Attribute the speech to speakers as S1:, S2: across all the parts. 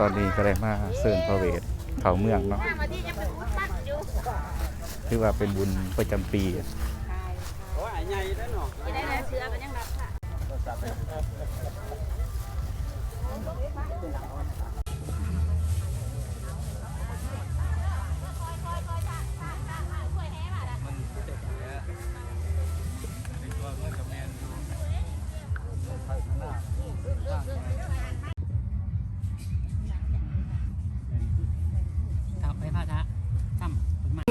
S1: ตอนนี้ก็ได้มาเสิร์นพระเวทเขาเมืองเนาะถือว่าเป็นบุญประจำปี
S2: ครับไป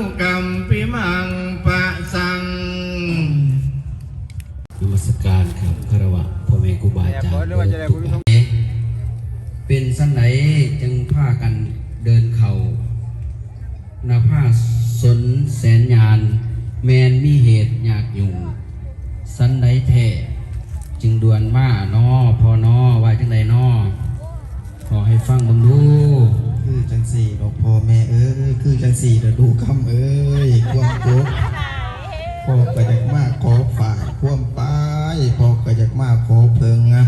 S2: ก
S3: กรรมปิมังปะสัง
S4: นมัสการครับคารวะพ่อแม่ครูบาอาจารย์เป็นสันไหนจึงพากันเดินเขาหนาผ้าสนแสนยาน แมนมีเหตุอยากอยู่สันไหนแท้จึงดวนมานอพอนอว่าจังไดนอขอให้ฟังบังดู
S3: คือจังสี่ดอกพ่อแม่เอ้ยคือจังสี่เดยวดูคำเอ้ยความโกบพ่อก็อยากมาขอฝากความไปพ่อก็อยากมาขอเพิงนะ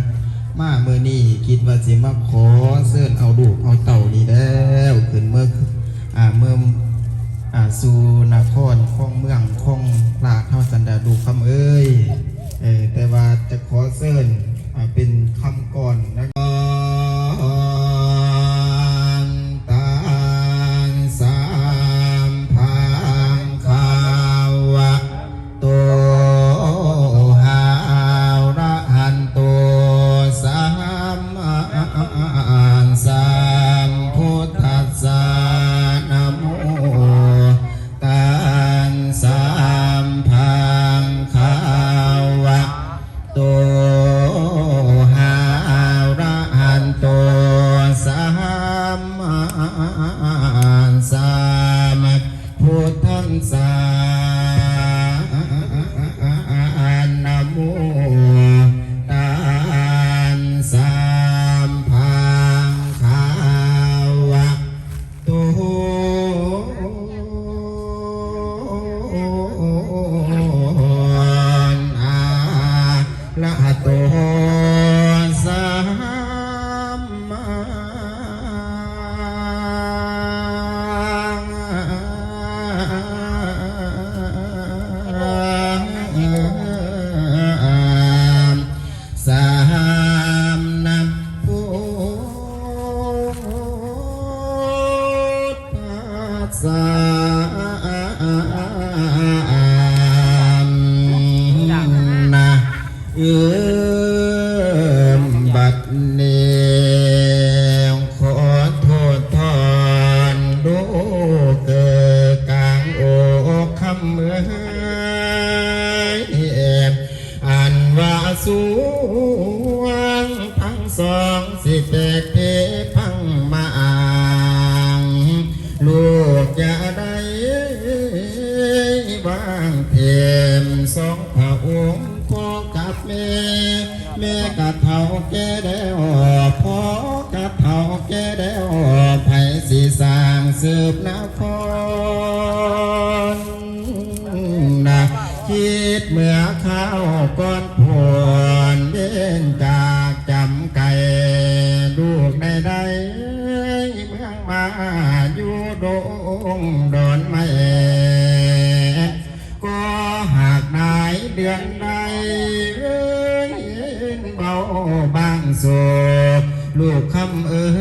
S3: มาเมื่อนี้คิดว่าสิมาขอเสื้อเอาดูกเอาเต่านี่แล้วขึ้นเมื่ออ่าเมื่ออ่าสู่นครข้องเมืองข้องลาดเท่าสันดาดูคำเอ้ยเออแต่ว่าจะขอเสื้ออ่าเป็นคำก่อนนะ พุทธังสา บัดเนี้ขอโทษทอนดูเกิดกลางโอคำเมื่อยอันว่าสูงทั้งสองสิแตกเพพังมาอ่างลูกจะได้วางเทียมสองพระองค์ แม่แม่กับเท่าแก่แล้วพ่อกับเท่าแก่แล้วไผสีสร้างสืบนครนะคิดเมื่อข้าวก้อนพวนเดินจากจำไก่ลูกได้ได้เมืองมาอยู่ดงดอนไม้ก็หากได้เดือนใดเอ้ยเบาบางโศกลูกคำเอ้ย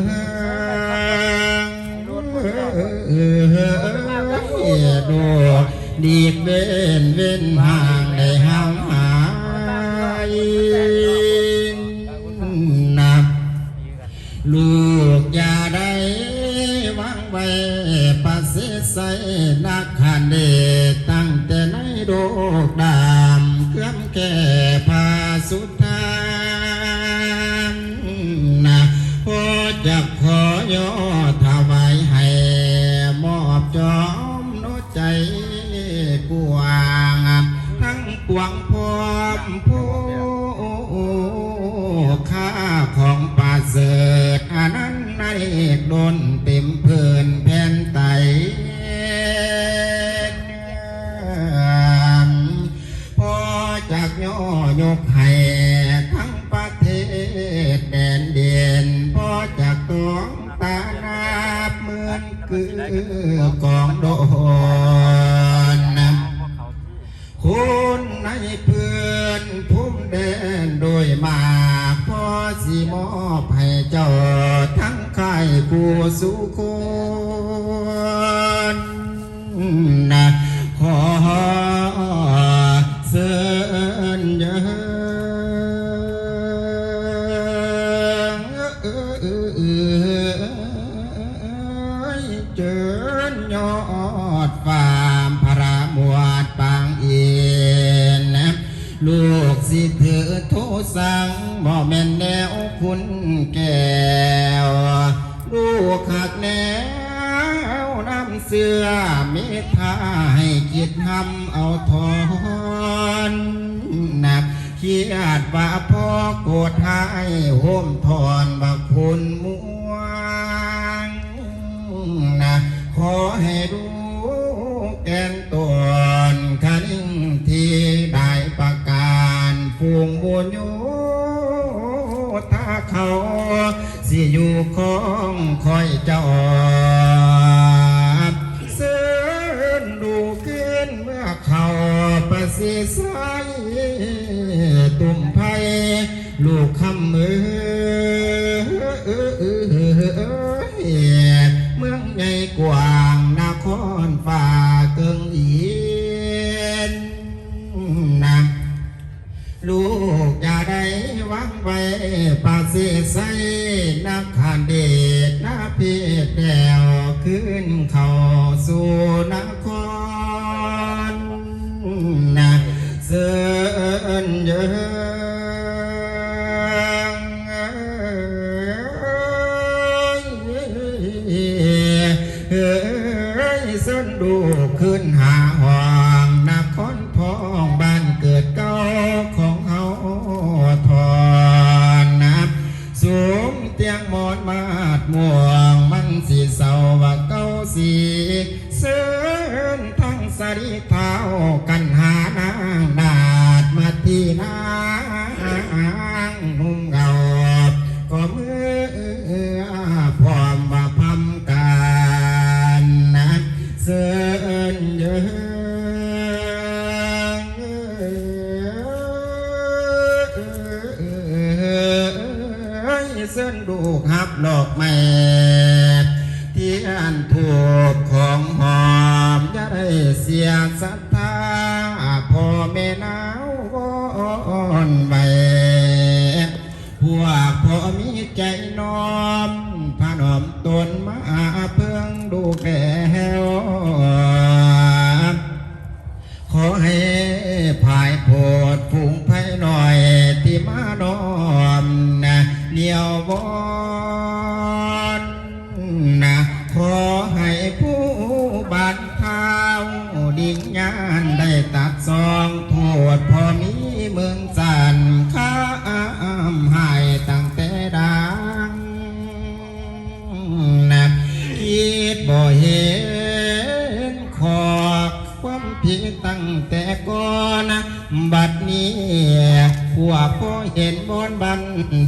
S3: เอ้ยดูดีบเว้นเว้นห่างได้ห่าง ทั้งปวงพร้อมผู้ค่าของป่าเสดอันนั้นในโดนเต็มเพื่นแผ่นไตพอจากย่อยกให้ทั้งประเทศแดนเดียนพอจากตวงตาดาเมื่อคือกองโด เพื่อนพุ่มแดนโดยมากพอสีมอบให้เจ้าทั้งใครผู้สุค สังบ่แม่นแนวคุณแก้วลูกหักแนวน้ำเสือเมตตาให้คิดทำเอาทอนหนักเขียดว่าพ่อโกรธให้โหมทอนว่าคุณมัวงนะขอให้รู้ ถ้าเขา สิอยู่ของคอยเจ้า เสิญเยิงเส้นดูกฮับหลอกแม่ที่อันถูกของหอมจะได้เสียศรัทธาพ่อแม่นาววอนไว้พวกพ่อมีใจน้อมพนอมตนมาเพื่องดูแก้ว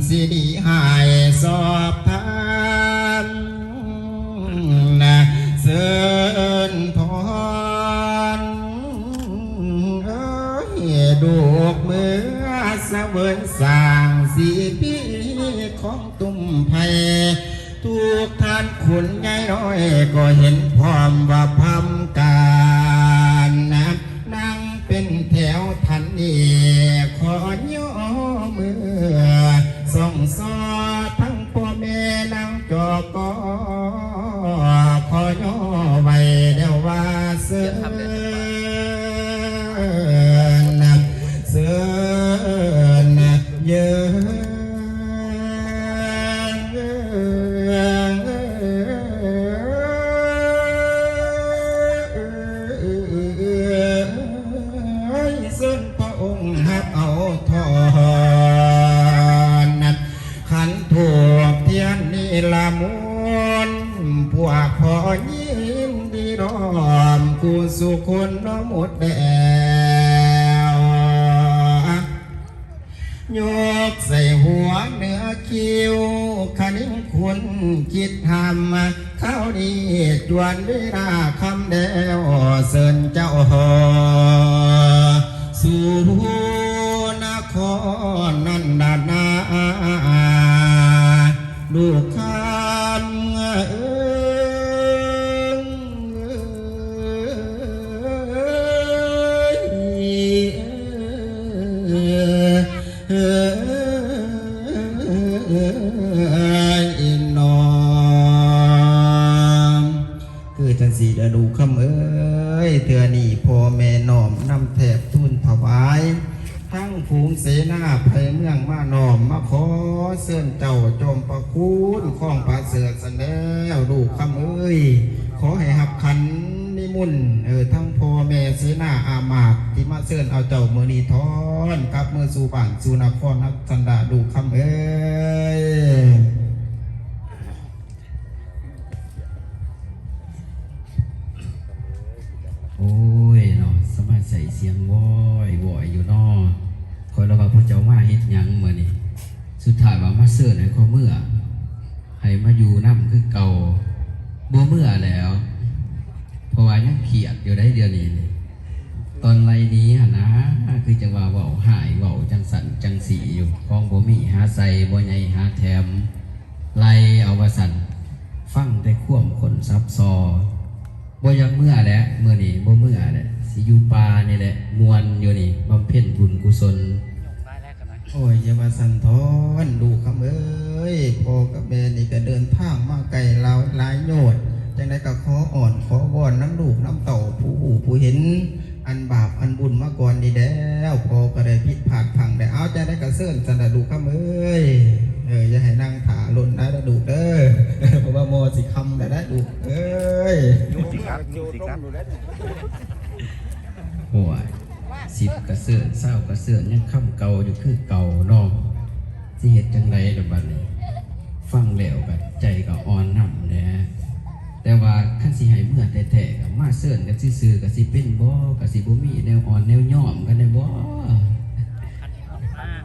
S3: สิดีหายสอบทานนะเสินทอนเอ้ยดูกมือเสเวินสร้างสีพีของตุ้มไผ่ทุกท่านขุนใหญ่น้อยก็เห็นพร้อมว่าพำกา จ สุคนน้อหมดแล้ สีดดูคำเอ้ยเถื่อนี่พ่อแม่นอมนำแถบทุนถวาย ทั้งฝูงเสนาภัยเมืองมานอมมาขอเสื่อนเจ้าจอมประคุณข้องประเสริฐสันแล้วดูคำเอ้ย ขอให้หับขันนิมุนเออทั้งพ่อแม่เสนาอามาตย์ที่มาเสื่อนเอาเจ้าเมือนีทอนกลับเมือสู่บ้านสู่นครนักสันดาดูคำเอ้ย
S4: สุดท้ายว่ามาเสิร์ชให้ข้อเมื่อให้มาอยู่นํคือเก่าบ่เมื่อแล้วเพราะว่ายังเขียดอยู่ได้เดือนนี้ ตอนไรนี้นะคือจังว่าเว้าหายเว้าจังสันจังสีอยู่กองบ่มีหาใส่บ่ใหญ่หาแถมไล่เอาว่าสันฟังแต่ข่วมคนซับซอบ่ยังเมื่อแหละเมื่อนี่บ่เมื่อแหละสิอยู่ป่านี่แหละมวนอยู่นี่บำเพ็ญบุญกุศล
S3: โอ้ยอย่ามาสั่นทอนดูคำเอ้ยพ่อกับแม่นี่ก็เดินทางมาไกลเราหลายโยชน์จังได้ก็ขออ่อนขอวอนน้ำลูกน้ำเต่าผู้หูผู้เห็น อันบาปอันบุญมาก่อนดีแล้วพอก็ได้ผิดพลาดพังได้เอาจะได้กระเซินสันดาดูคำเอ้ยเอออย่าให้นั่งถาหล่นได้แล้วดูเด้อเพราะว่าโมสิคำได้ได้ดูเอ้ย
S4: โอ้ย สิบกระเสือนเศร้ากระเสือนยังค่ำเก่าอยู่คือเก่าเน้องสิเฮ็ดจังไดล่ะบัดนี้ฟังแล้วก็ใจก็อ่อนนำแหนะแต่ว่าคันสิให้เมื่อแท้ๆก็มาเสื่อนกันซื่อๆก็สิเป็นบ่ก็สิบ่มีแนวอ่อนแนวย่อมกันได้บ่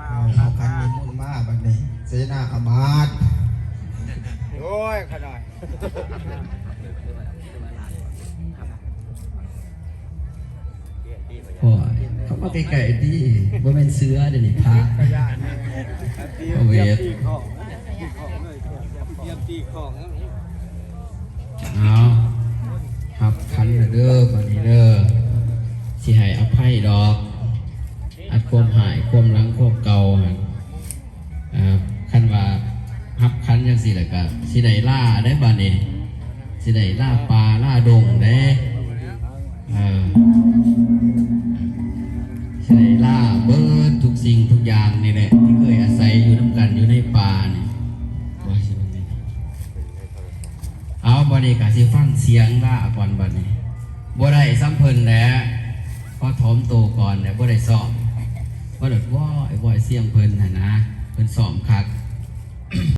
S3: เอาเอาคันมีมุ่นมาบัดนี้เสนาอามาตย์
S5: โอ้ยขนาด
S4: เข้ามาใกล้ๆดิบ่แม่นเสือเดี๋ยวนี้พระ
S5: กระยานเนี่ยเต
S4: เอาเวท
S5: เอา
S4: หับคันเด้อบัดนี้เด้อสิให้อภัยดอก อัดความหายความหลังความเก่าหั่นอ่าคันว่าหับคันจังซี่แหละก็สิได้ล่าได้บัดนี้สิได้ล่าปลาล่าดงได้ สียงล่าก่อนบัดนี้บ่ได้ซ้ำเพิ่นแหล้วพอถมโตก่อนแล้วบ่ได้ซ้อมบ่ได้ว่าไอ้บ่อยเสียงเพิ่นนะนะเพิ่นซ้อมคัก